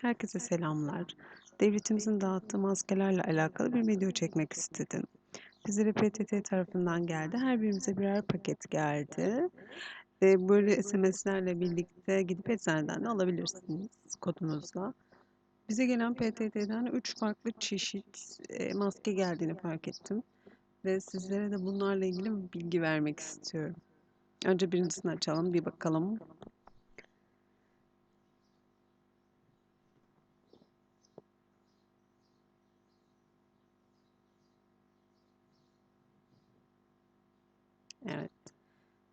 Herkese selamlar. Devletimizin dağıttığı maskelerle alakalı bir video çekmek istedim. Bizlere PTT tarafından geldi. Her birimize birer paket geldi. Ve böyle SMS'lerle birlikte gidip eczaneden de alabilirsiniz kodunuzla. Bize gelen PTT'den 3 farklı çeşit e, maske geldiğini fark ettim. Ve sizlere de bunlarla ilgili bilgi vermek istiyorum. Önce birincisini açalım, bir bakalım. Evet.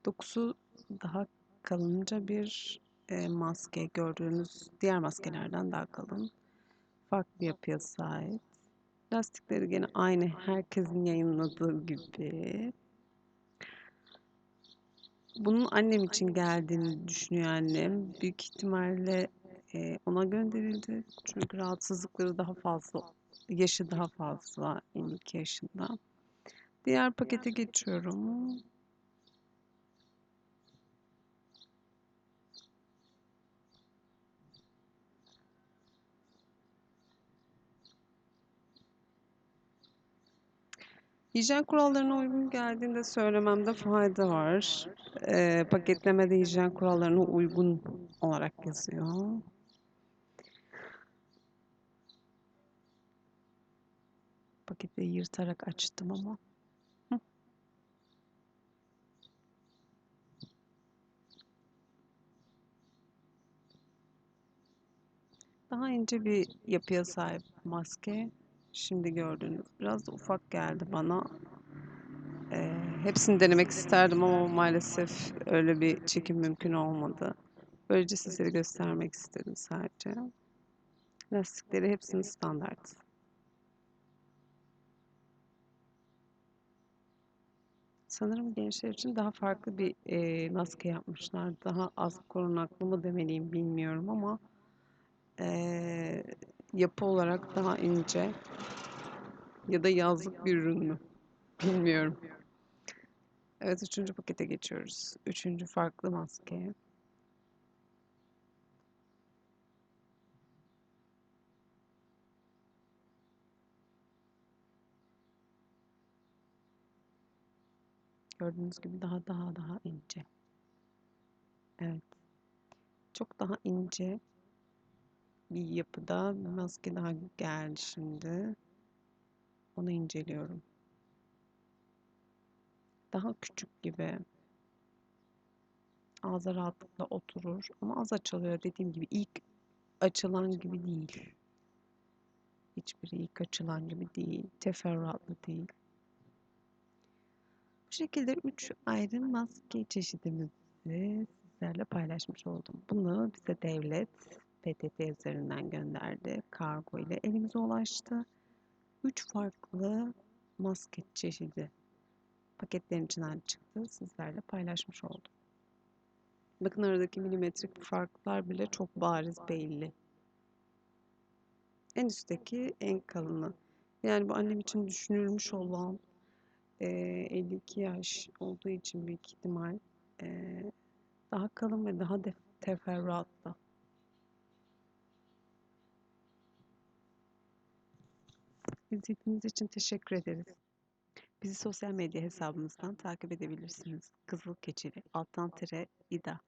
Dokusu daha kalınca bir e, maske gördüğünüz diğer maskelerden daha kalın. Farklı yapıya sahip. Lastikleri gene aynı herkesin yayınladığı gibi. Bunun annem için geldiğini düşünüyor annem. Büyük ihtimalle e, ona gönderildi. Çünkü rahatsızlıkları daha fazla, yaşı daha fazla, 52 yaşında. Diğer pakete geçiyorum. Hijyen kurallarına uygun geldiğinde söylememde fayda var. Ee, paketlemede hijyen kurallarına uygun olarak yazıyor. Paketi yırtarak açtım ama. Daha ince bir yapıya sahip maske. Şimdi gördüğünüz biraz da ufak geldi bana. Ee, hepsini denemek isterdim ama maalesef öyle bir çekim mümkün olmadı. Böylece sizlere göstermek istedim sadece. Lastikleri hepsinin standart. Sanırım gençler için daha farklı bir e, maske yapmışlar. Daha az korunaklı mı demeliyim bilmiyorum ama e, yapı olarak daha ince ya da yazlık bir ürün mü bilmiyorum. Evet üçüncü pakete geçiyoruz. Üçüncü farklı maske. Gördüğünüz gibi daha daha daha ince. Evet. Çok daha ince bir yapıda bir maske daha geldi şimdi. Onu inceliyorum. Daha küçük gibi. Ağza rahatlıkla oturur ama az açılıyor dediğim gibi ilk açılan gibi değil. Hiçbiri ilk açılan gibi değil. Teferruatlı değil. Bu şekilde üç ayrı maske çeşidimizi sizlerle paylaşmış oldum. Bunu bize devlet PTT üzerinden gönderdi. Kargo ile elimize ulaştı. Üç farklı maske çeşidi paketlerin içinden çıktı. Sizlerle paylaşmış oldum. Bakın aradaki milimetrik farklar bile çok bariz belli. En üstteki en kalını. Yani bu annem için düşünülmüş olan e, 52 yaş olduğu için büyük ihtimal e, daha kalın ve daha teferruatlı. İzlediğiniz için teşekkür ederiz. Bizi sosyal medya hesabımızdan takip edebilirsiniz. Kızıl Keçili, alttan tire, İda.